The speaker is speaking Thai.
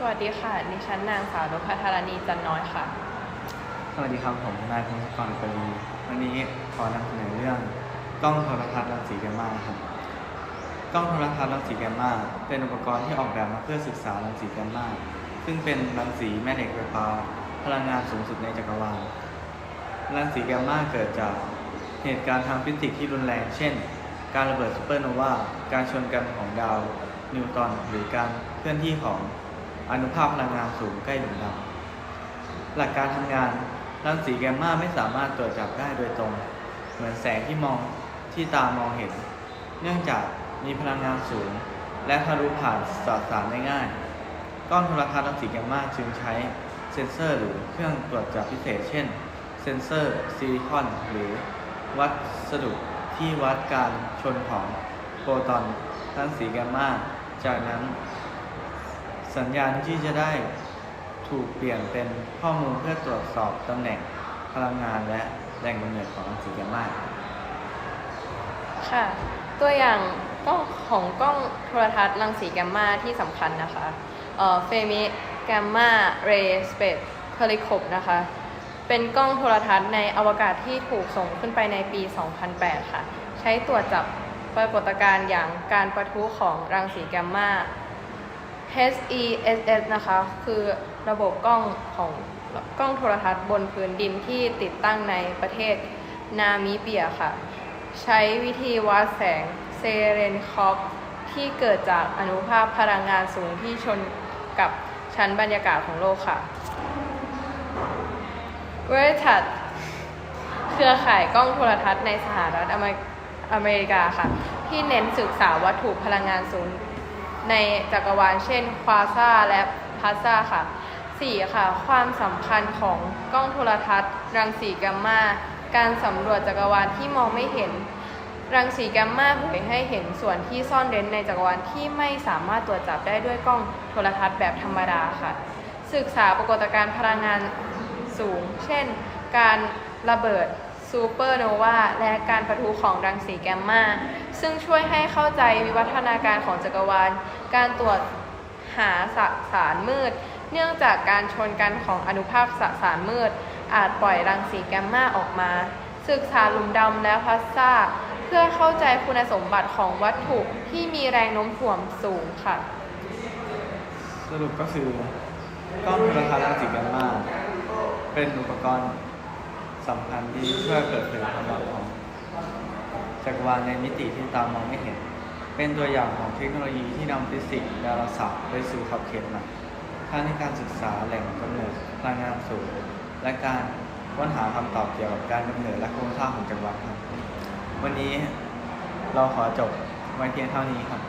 สวัสดีค่ะ ดิฉันนางสาวนพธารณีจันน้อยค่ะ สวัสดีครับผมนายพงศกรปรีวันนี้ขอนำเสนอเรื่องกล้องโทรทัศน์รังสีแกมมาครับกล้องโทรทัศน์รังสีแกมมาเป็นอุปกรณ์ที่ออกแบบมาเพื่อศึกษารังสีแกมมาซึ่งเป็นรังสีแม่เหล็กไฟฟ้าพลังงานสูงสุดในจักรวาลรังสีแกมมาเกิดจากเหตุการณ์ทางฟิสิกส์ที่รุนแรง เช่น การระเบิดซูเปอร์โนวา การชนกันของดาวนิวตอนหรือการเคลื่อนที่ของ อนุภาคพลังงานสูงใกล้ดวงดาวหลักการทำงานรังสีแกมมาไม่สามารถตรวจจับได้โดยตรง เหมือนแสงที่มองที่ตามองเห็น เนื่องจากมีพลังงานสูง และทะลุผ่านสสารได้ง่าย กล้องโทรทัศน์รังสีแกมมาจึงใช้เซ็นเซอร์หรือเครื่องตรวจจับพิเศษ เช่น เซ็นเซอร์ซิลิคอนหรือวัสดุที่วัดการชนของโฟตอนรังสีแกมมาจากนั้น สัญญาณที่จะได้ถูกเปลี่ยนเป็นข้อมูลเพื่อตรวจสอบตำแหน่งพลังงานและแหล่งกำเนิดของรังสีแกมมาค่ะ ตัวอย่างกล้องของกล้องโทรทัศน์รังสีแกมมาที่สำคัญนะคะเฟมิแกมมาเรสเปซเทลิคบนะคะ เป็นกล้องโทรทัศน์ในอวกาศที่ถูกส่งขึ้นไปในปี 2008 ค่ะ ใช้ตรวจจับปรากฏการณ์อย่างการประทุของรังสีแกมมา HESS นะคะ คือระบบกล้องของกล้องโทรทัศน์บนพื้นดินที่ติดตั้งในประเทศนามิเบียค่ะ ใช้วิธีวัดแสงเซเรนคอฟที่เกิดจากอนุภาคพลังงานสูงที่ชนกับชั้นบรรยากาศของโลกค่ะเวอร์ทัดเครือข่ายกล้องโทรทัศน์ในสหรัฐอเมริกาค่ะ ที่เน้นศึกษาวัตถุพลังงานสูง ในจักรวาลเช่นควาซ่าและพาซ่าค่ะ 4. ค่ะ ความสำคัญของกล้องโทรทัศน์ รังสีแกัมมา การสำรวจจักรวาลที่มองไม่เห็น รังสีแกัมมาเผยให้เห็นส่วนที่ซ่อนเร้นในจักรวาลที่ไม่สามารถตรวจจับได้ด้วยกล้องโทรทัศน์แบบธรรมดาค่ะ ศึกษาปรากฏการณ์พลังงานสูง เช่น การระเบิดซูเปอร์โนวาและการประทุของรังสีแกมมา ซึ่งช่วยให้เข้าใจวิวัฒนาการของจักรวาล การตรวจหาสสารมืด เนื่องจากการชนกันของอนุภาคสสารมืด อาจปล่อยรังสีแกมมาออกมา ศึกษาหลุมดำและพลาสซ่าเพื่อเข้าใจคุณสมบัติของวัตถุที่มีแรงโน้มถ่วงสูงค่ะ สรุปก็คือกล้องโทรทัศน์รังสีแกมมา เป็นอุปกรณ์สำคัญที่ช่วยเปิดเผยความลับของ จักรวาลในมิติที่ตามมองไม่เห็น เป็นตัวอย่างของเทคโนโลยีที่นำฟิสิกส์ดาราศาสตร์ไปสู่ขอบเขตใหม่ทั้งในการศึกษาแหล่งกำเนิดพลังงานสูงและการค้นหาคำตอบเกี่ยวกับการกำเนิดและโครงสร้างของจักรวาลครับ วันนี้เราขอจบไว้เพียงเท่านี้ครับ